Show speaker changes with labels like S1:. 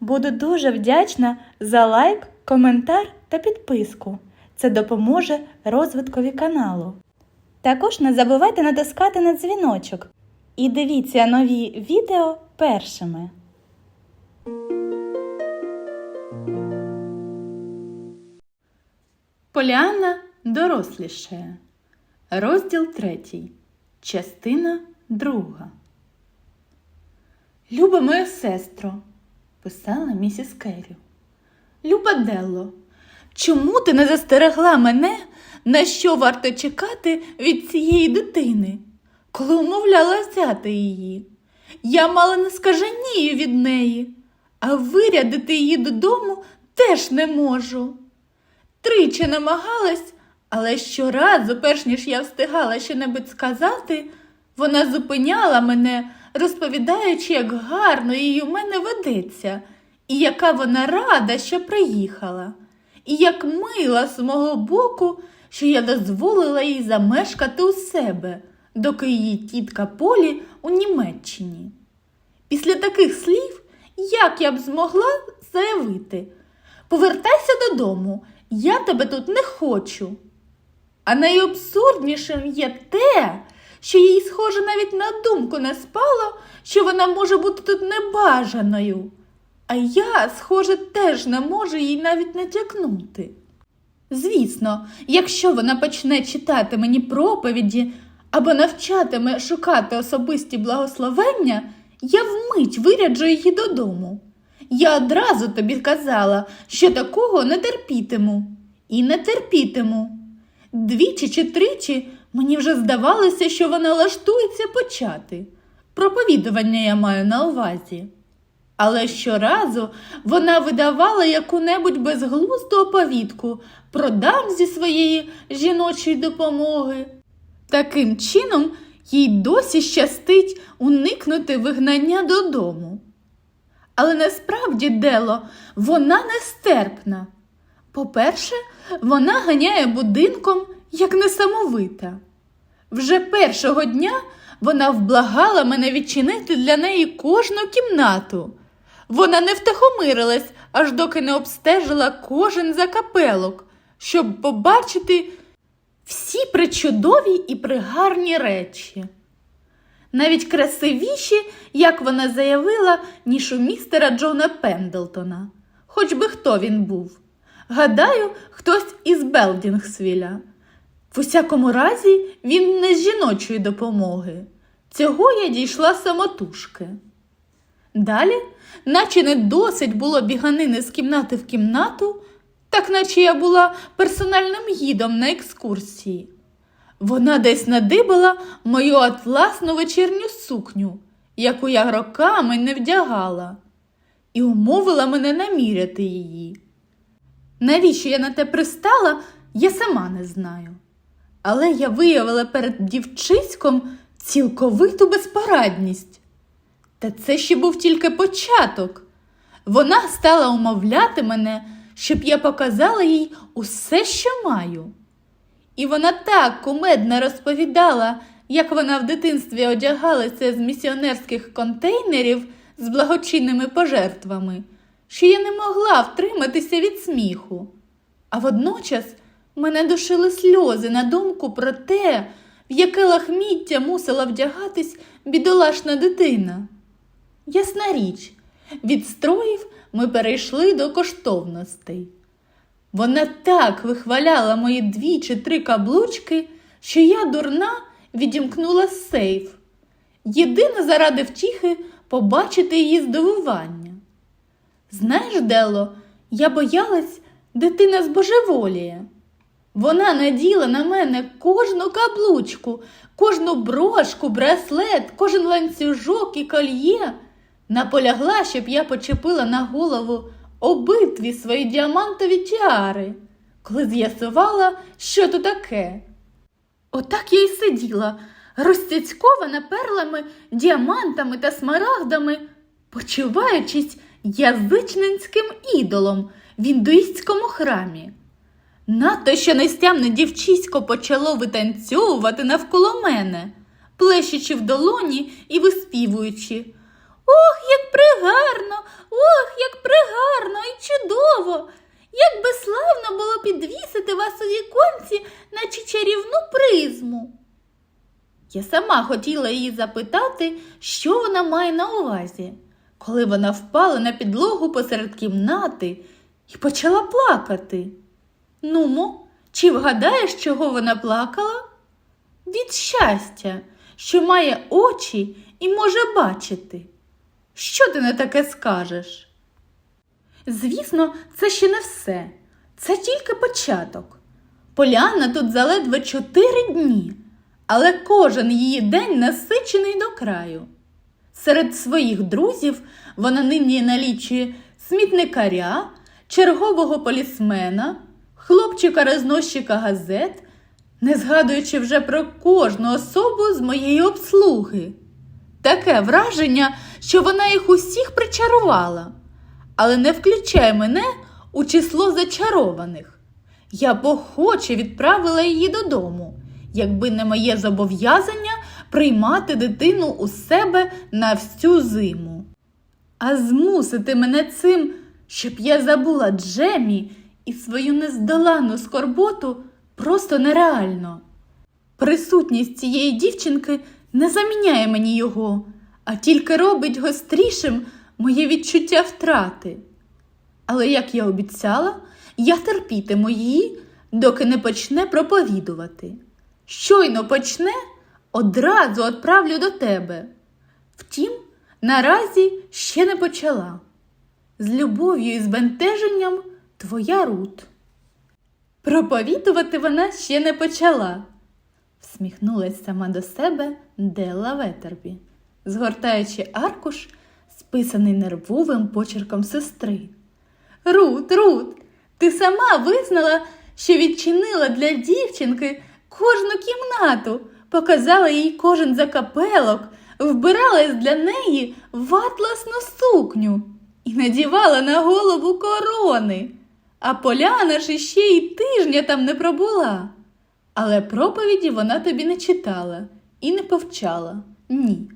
S1: Буду дуже вдячна за лайк, коментар та підписку. Це допоможе розвиткові каналу. Також не забувайте натискати на дзвіночок і дивіться нові відео першими. Поліанна дорослішає. Розділ третій. Частина друга. Люба моя сестро, писала місіс Керрі. Люба Делло, чому ти не застерегла мене, на що варто чекати від цієї дитини, коли умовляла взяти її? Я мало не скаженію від неї, а вирядити її додому теж не можу. Тричі намагалась, але щоразу, перш ніж я встигала щонебудь сказати, вона зупиняла мене, розповідаючи, як гарно їй у мене ведеться, і яка вона рада, що приїхала, і як мила з мого боку, що я дозволила їй замешкати у себе, доки її тітка Полі у Німеччині. Після таких слів, як я б змогла заявити, повертайся додому, я тебе тут не хочу. А найабсурднішим є те, що їй, схоже, навіть на думку не спало, що вона може бути тут небажаною. А я, схоже, теж не можу їй навіть натякнути. Звісно, якщо вона почне читати мені проповіді або навчатиме шукати особисті благословення, я вмить виряджу її додому. Я одразу тобі казала, що такого не терпітиму. І не терпітиму. Двічі чи тричі мені вже здавалося, що вона лаштується почати. Проповідування я маю на увазі. Але щоразу вона видавала яку-небудь безглузду оповідку про дам зі своєї жіночої допомоги. Таким чином, їй досі щастить уникнути вигнання додому. Але насправді, Дело, вона нестерпна. По-перше, вона ганяє будинком як несамовита. Вже першого дня вона вблагала мене відчинити для неї кожну кімнату. Вона не втихомирилась, аж доки не обстежила кожен закапелок, щоб побачити всі причудові і пригарні речі. Навіть красивіші, як вона заявила, ніж у містера Джона Пендлтона, хоч би хто він був. Гадаю, хтось із Белдінгсвіля. В усякому разі, він не з жіночої допомоги. Цього я дійшла самотужки. Далі, наче не досить було біганини з кімнати в кімнату, так наче я була персональним гідом на екскурсії. Вона десь надибала мою атласну вечірню сукню, яку я роками не вдягала, і умовила мене наміряти її. Навіщо я на те пристала, я сама не знаю. Але я виявила перед дівчиськом цілковиту безпорадність. Та це ще був тільки початок. Вона стала умовляти мене, щоб я показала їй усе, що маю. І вона так кумедно розповідала, як вона в дитинстві одягалася з місіонерських контейнерів з благочинними пожертвами, що я не могла втриматися від сміху. А водночас мене душили сльози на думку про те, в яке лахміття мусила вдягатись бідолашна дитина. Ясна річ, від строїв ми перейшли до коштовностей. Вона так вихваляла мої дві чи три каблучки, що я, дурна, відімкнула сейф. Єдине заради втіхи побачити її здивування. Знаєш, Дело, я боялась, дитина збожеволіє. Вона наділа на мене кожну каблучку, кожну брошку, браслет, кожен ланцюжок і кольє. Наполягла, щоб я почепила на голову обидві свої діамантові тіари, коли з'ясувала, що то таке. Отак я й сиділа, розцяцькована перлами, діамантами та смарагдами, почуваючись язичницьким ідолом в індуїстському храмі. Надто ще нестямне дівчисько почало витанцьовувати навколо мене, плещучи в долоні і виспівуючи. Ох, як пригарно, ох, як пригарно і чудово! Як би славно було підвісити вас у віконці, наче чарівну призму. Я сама хотіла її запитати, що вона має на увазі, коли вона впала на підлогу посеред кімнати і почала плакати. Нумо, чи вгадаєш, чого вона плакала? Від щастя, що має очі і може бачити. Що ти на таке скажеш? Звісно, це ще не все. Це тільки початок. Поляна тут заледве чотири дні, але кожен її день насичений до краю. Серед своїх друзів вона нині налічує смітникаря, чергового полісмена, хлопчика-розносчика газет, не згадуючи вже про кожну особу з моєї обслуги. Таке враження, що вона їх усіх причарувала, але не включай мене у число зачарованих. Я б охоче відправила її додому, якби не моє зобов'язання приймати дитину у себе на всю зиму. А змусити мене цим, щоб я забула Джемі і свою нездоланну скорботу, просто нереально. Присутність цієї дівчинки не заміняє мені його, а тільки робить гострішим моє відчуття втрати. Але, як я обіцяла, я терпітиму її, доки не почне проповідувати. Щойно почне, одразу відправлю до тебе. Втім, наразі ще не почала. З любов'ю і збентеженням твоя Рут. Проповідувати вона ще не почала, всміхнулась сама до себе Делла Ветербі, згортаючи аркуш, списаний нервовим почерком сестри. Рут, Рут, ти сама визнала, що відчинила для дівчинки кожну кімнату, показала їй кожен закапелок, вбиралась для неї в атласну сукню і надівала на голову корони. А Поляна ж іще й тижня там не пробула. Але проповіді вона тобі не читала і не повчала. Ні.